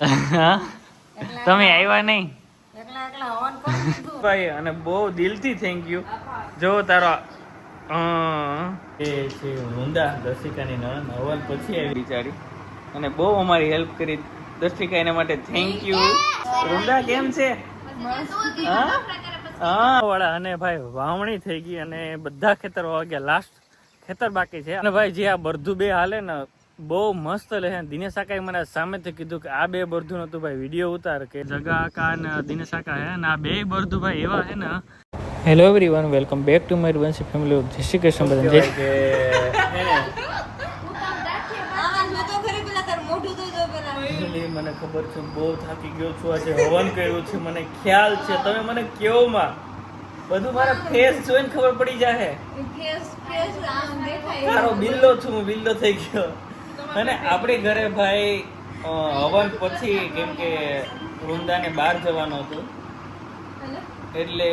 હા તમે આવ્યા નહીં? એકલા એકલા હવન કરી દીધું ભાઈ અને બહુ દિલથી થેન્ક યુ જો તારો અ, એ છે વૃંદા દર્શિકાની નણંદ. હવન પછી આવી. બિચારી. અને બહુ અમારી હેલ્પ કરી. દર્શિકા એના માટે થેન્ક યુ વૃંદા કેમ છે? હા? હા. વાળા અને ભાઈ વાવણી થઈ ગઈ અને બધા ખેતર વાવા ગયા લાસ્ટ ખેતર બાકી છે. અને ભાઈ જે આ બધું બે હાલે ને બહુ મસ્ત લે દિનેશ આકાએ મને સામેથી કીધું કે આ બે બરધું નતું ભાઈ વીડિયો ઉતાર કે જગા આકા અને દિનેશ કાકા હે ને આ બે બરધું ભાઈ એવા હે ને. Hello everyone welcome back to my Vanshi family Jai Shri Krishna બધા જય Finally મને ખબર છે બહુ થાકી ગયો છું આજે હવન કર્યું છે મને ખ્યાલ છે તમે મને કેવો માં? બધું મારા ફેસ જોઈને ખબર પડી જાય ફેસ ફેસ આમ દેખાય. તારો બિલ્લો છું હું બિલ્લો થઈ ગયો. અને આપણે ઘરે ભાઈ હવન પછી કેમ કે વૃંદાને બહાર જવાનું હતું. એટલે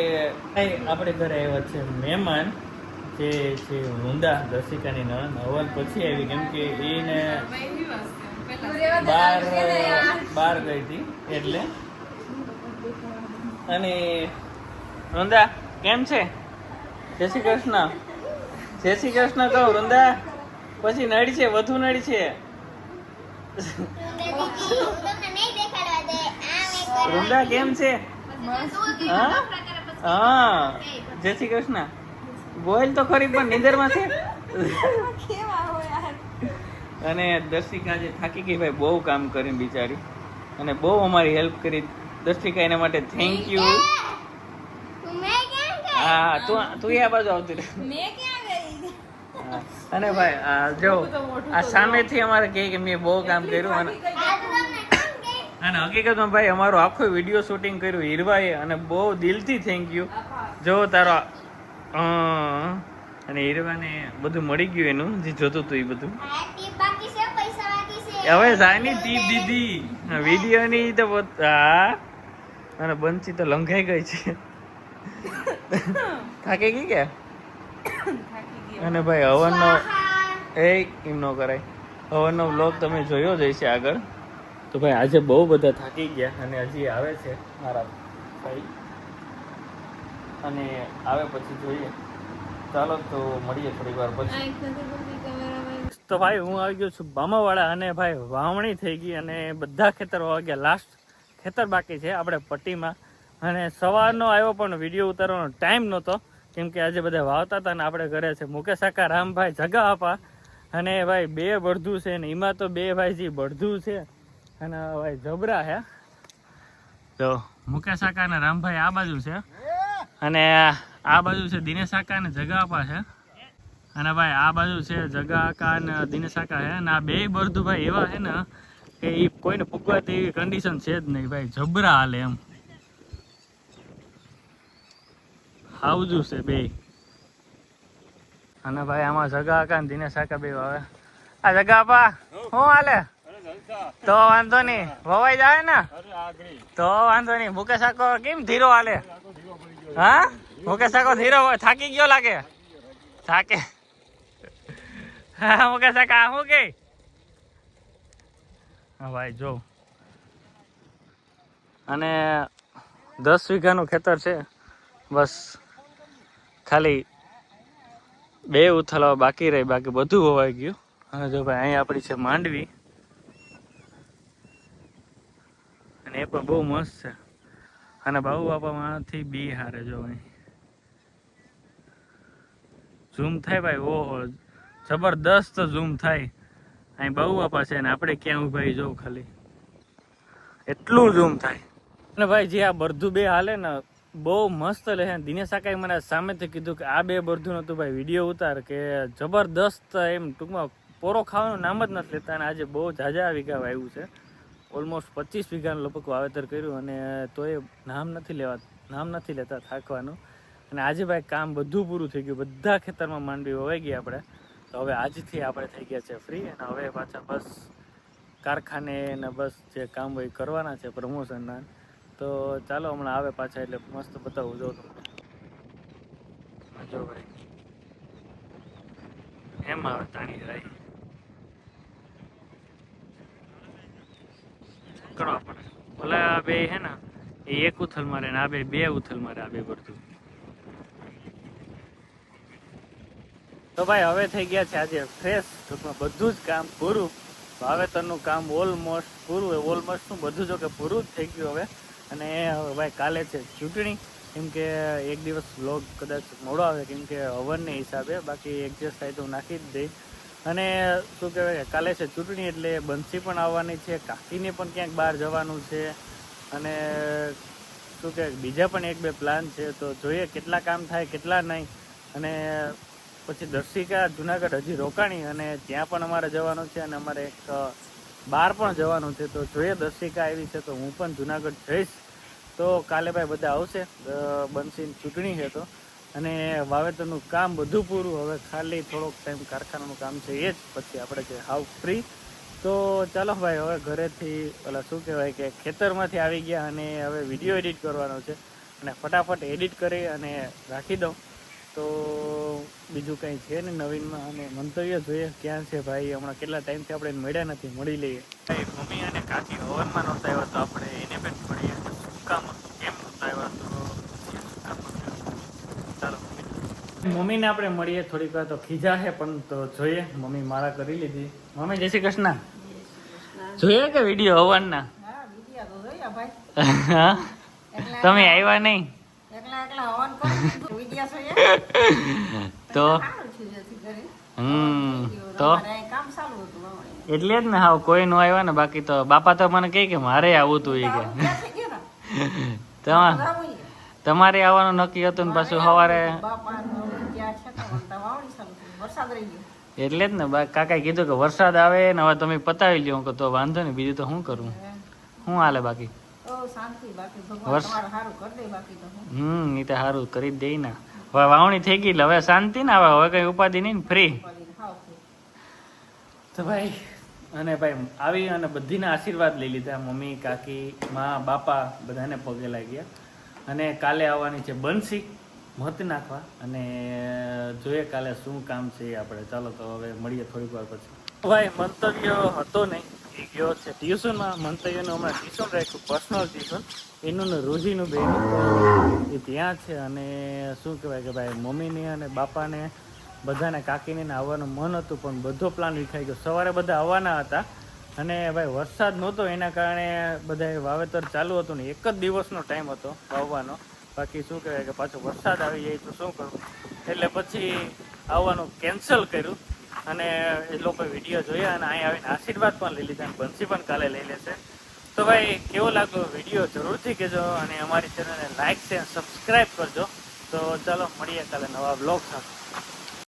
આપણે ઘરે આવ્યા છે મહેમાન જે છે વૃંદા દર્શિકાની નણંદ. હવન પછી આવી કેમ કે એને બાર બાર ગઈ હતી એટલે. અને વૃંદા કેમ છે? જય શ્રી કૃષ્ણ. જય શ્રી કૃષ્ણ કહો વૃંદા. પછી નડી છે વધુ નડી છે. વૃંદા કેમ છે? હા? હા. જય શ્રી કૃષ્ણ. બોલ તો ખરી પણ નિંદરમાં છે. કેવા હોય યાર અને દર્શિકા જે થાકી ગઈ ભાઈ બહુ કામ કરીને બિચારી. અને બહુ અમારી હેલ્પ કરી. દર્શિકા એના માટે થેન્ક યુ હા તું તું એ આ બાજુ આવતી રહે. અને ભાઈ આ જો આ સામેથી અમારે કહે કે મેં બહુ કામ કર્યું અને અને હકીકતમાં ભાઈ અમારો આખો વીડિયો શૂટિંગ કર્યું હીરવાએ અને બહુ દિલથી થેન્ક યુ જો તારો અને હીરવાને બધું મળી ગયું એનું જે જોતું હતું એ બધું. હવે સાની ટીપ દીધી. વિડીયોની તો હા. અને બંચી તો લંઘાઈ ગઈ છે. થાકી ગઈ કે? અને ભાઈ હવનનો એ એમ ન કરાય. હવનનો બ્લોગ તમે જોયો જ હશે આગળ. તો ભાઈ આજે બહુ બધા થાકી ગયા અને હજી આવે છે મારા ભાઈ. અને આવે પછી જોઈએ. ચાલો તો મળીએ થોડી વાર પછી. તો ભાઈ હું આવી ગયો છું બામાવાળા અને ભાઈ વાવણી થઈ ગઈ અને બધા ખેતર વાવી ગયા લાસ્ટ ખેતર બાકી છે આપણે પટ્ટીમાં. અને સવારનો આવ્યો પણ વીડિયો ઉતારવાનો ટાઈમ નહોતો. કેમ કે આજે બધા વાવતા હતા ને આપણે ઘરે છે. મુકેશ કાકા, રામભાઈ જગા આપા. અને ભાઈ બે બળધું છે ને એમાં તો બે ભાઈ જે બળધું છે. અને ભાઈ જબરા છે. તો મુકેશ કાકા અને રામભાઈ આ બાજુ છે. અને આ બાજુ છે દિનેશ કાકા અને જગા આપા છે. અને ભાઈ આ બાજુ છે જગા કાકા અને દિનેશ કાકા છે. અને આ બે બળધું ભાઈ એવા છે ને કે એ કોઈને પૂગવા તેવી કન્ડિશન છે જ નહીં ભાઈ. જબરા હાલે એમ. હાવજુ છે બે. અને ભાઈ, આમાં જગા આકા ને દિનેશ આકા બે હવે. આ જગા આપા શું હાલે? તો વાંધો નહીં. વવાઈ જાય ને? તો વાંધો નહીં. મુકેશ આકો કેમ ધીરો હાલે? હા? મુકેશ આકો ધીરો થાકી ગયો લાગે? થાકે. હા, મુકેશ આકા શું કે? હા, ભાઈ, જો. અને દસ વીઘાનું ખેતર છે. બસ. ખાલી બે ઉથલાવા બાકી રહી, બાકી બધું હોવાઈ ગયું. અને જો ભાઈ, અહીંયા આપણી છે માંડવી. અને એ પણ બહુ મસ્ત છે. અને બાબુ બાપામાંથી બી હારે જો અહીં. ઝૂમ થાય ભાઈ, ઓહો, જબરદસ્ત ઝૂમ થાય. અહીં બહુ બાપા છે ને આપણે ક્યાં ઉભાઈ જવું ખાલી. એટલું ઝૂમ થાય. અને ભાઈ, જે આ બરધું બે હાલે ને બહુ મસ્ત લે દિનેશ આકાએ મને સામેથી કીધું કે આ બે બરધું નતું ભાઈ, વીડિયો ઉતાર કે જબરદસ્ત એમ ટૂંકમાં પોરો ખાવાનું નામ જ નથી લેતા અને આજે બહુ ઝાઝા વીઘા વાવ્યું છે. ઓલમોસ્ટ પચીસ વીઘાનું લગભગ વાવેતર કર્યું અને તોય નામ નથી લેવા, નામ નથી લેતા થાકવાનું. અને આજે ભાઈ કામ બધું પૂરું થઈ ગયું. બધા ખેતરમાં માંડવી વવાઈ ગઈ આપણે. તો હવે આજથી આપણે થઈ ગયા છે ફ્રી અને હવે પાછા બસ કારખાને ને બસ જે કામ હોય કરવાના છે પ્રમોશનના તો ચાલો હમણાં આવે પાછા એટલે મસ્ત બતાવું જો તમને. જો ભાઈ. એમ આવે તાણી રાઈ. કરવા પડે ભલે આ બે હે ને એ એક ઉથલ મારે ને આ બે બે ઉથલ મારે આ બે બધું. તો ભાઈ હવે થઈ ગયા છે આજે ફ્રેશ ટૂંકમાં બધું જ કામ પૂરું. વાવેતરનું કામ ઓલમોસ્ટ પૂરું ઓલમોસ્ટ શું બધું જો કે પૂરું જ થઈ ગયું હવે. અને ભાઈ કાલે છે ચૂંટણી. કેમ કે એક દિવસ વ્લોગ કદાચ મોડો આવે, કેમ કે હવનને હિસાબે. બાકી એડજસ્ટ થાય તો નાખી જ દઈશ. અને શું કહેવાય કાલે છે ચૂંટણી એટલે બંસી પણ આવવાની છે, કાકીને પણ ક્યાંક બહાર જવાનું છે. અને શું કહેવાય, બીજા પણ એક બે પ્લાન છે. તો જોઈએ કેટલા કામ થાય, કેટલા નહીં. અને પછી દર્શિકા જુનાગઢ હજી રોકાણી અને ત્યાં પણ અમારે જવાનું છે અને અમારે એક બહાર પણ જવાનું છે, તો જોઈએ દર્શિકા આવી છે, તો હું પણ જુનાગઢ જઈશ. તો કાલે ભાઈ બધા આવશે બંસીની ચૂંટણી છે તો. અને વાવેતરનું કામ બધું પૂરું, હવે ખાલી થોડોક ટાઈમ કારખાનાનું કામ છે એ જ, પછી આપણે છે હાવ ફ્રી તો ચાલો ભાઈ, હવે ઘરેથી ઓલા શું કહેવાય કે ખેતરમાંથી આવી ગયા અને હવે વીડિયો એડિટ કરવાનો છે. અને ફટાફટ એડિટ કરી અને રાખી દઉં. તો બીજું કંઈ છે ને નવીનમાં અને મંતવ્ય જોઈએ ક્યાં છે ભાઈ? હમણાં કેટલા ટાઈમથી આપણે મળ્યા નથી મળી લઈએ. ભાઈ મમ્મી અને કાકી હવનમાં નહોતા આવ્યા તો આપણે એને પણ મળીએ. શું કામ કેમ નહોતા આવ્યા તો મમ્મીને આપણે મળીએ થોડીક વાર તો ખીજા છે પણ તો જોઈએ. મમ્મી મારા કરી લીધી. મમ્મી જય શ્રી કૃષ્ણ. જોઈએ કે વીડિયો હવનના હા, વિડિયા તો જોયા ભાઈ. હા? એકલા તમે આવ્યા નહીં? તો. હમ તો. એટલે જ ને હાવ કોઈ નો આવ્યા ને બાકી તો બાપા તો મને કહે કે મારે આવું તું એ કે તમારે આવવાનું નક્કી હતું ને પાછું સવારે. એટલે જ ને કાકાએ કીધું કે વરસાદ આવે ને હવે તમે પતાવી લ્યો હું તો વાંધો નહીં બીજું તો શું કરું હે. શું હાલે બાકી ઓ શાંતિ બાકી ભગવાન વર્ષ- તમારું સારું કરી દે બાકી તો હું. હમ એ તો સારું કરી જ દઈ ને. હવે વાવણી થઈ ગઈ હવે શાંતિ ને હવે હવે કઈ ઉપાધિ નહીં ફ્રી. તો ભાઈ અને ભાઈ આવી અને બધીના આશીર્વાદ લઈ લીધા મમ્મી કાકી મા બાપા બધાને પગે લાગ્યા. અને કાલે આવવાની છે બંસી મત નાખવા. અને જોઈએ કાલે શું કામ છે આપણે. ચાલો તો હવે મળીએ થોડીક વાર પછી. ભાઈ મંતવ્ય હતો નહીં. એ છે. ટ્યુશનમાં મંતવ્યનું હમણાં ટ્યુશન રાખ્યું પર્સનલ ટ્યુશન એનું ને રોજીનું બેનું એ ત્યાં છે અને શું કહેવાય કે ભાઈ, મમ્મીને અને બાપાને, બધાને કાકીને આવવાનું મન હતું, પણ બધો પ્લાન વિખાઈ ગયો. સવારે બધા આવવાના હતા અને ભાઈ, વરસાદ નહોતો એના કારણે બધાએ વાવેતર ચાલુ હતું ને એક જ દિવસનો ટાઈમ હતો વાવવાનો. બાકી શું કહેવાય કે પાછો વરસાદ આવી જાય તો શું કરવું? એટલે પછી આવવાનું કેન્સલ કર્યું. અને એ લોકો વીડિયો જોયા અને અહીં આવીને આશીર્વાદ પણ લઈ લીધા અને બંસી પણ કાલે લઈ લેશે. તો ભાઈ, કેવો લાગ્યો વીડિયો? જરૂરથી કહેજો અને અમારી ચેનલને લાઈક છે સબસ્ક્રાઈબ કરજો. તો ચાલો, મળીએ કાલે નવા બ્લોગ સાથે.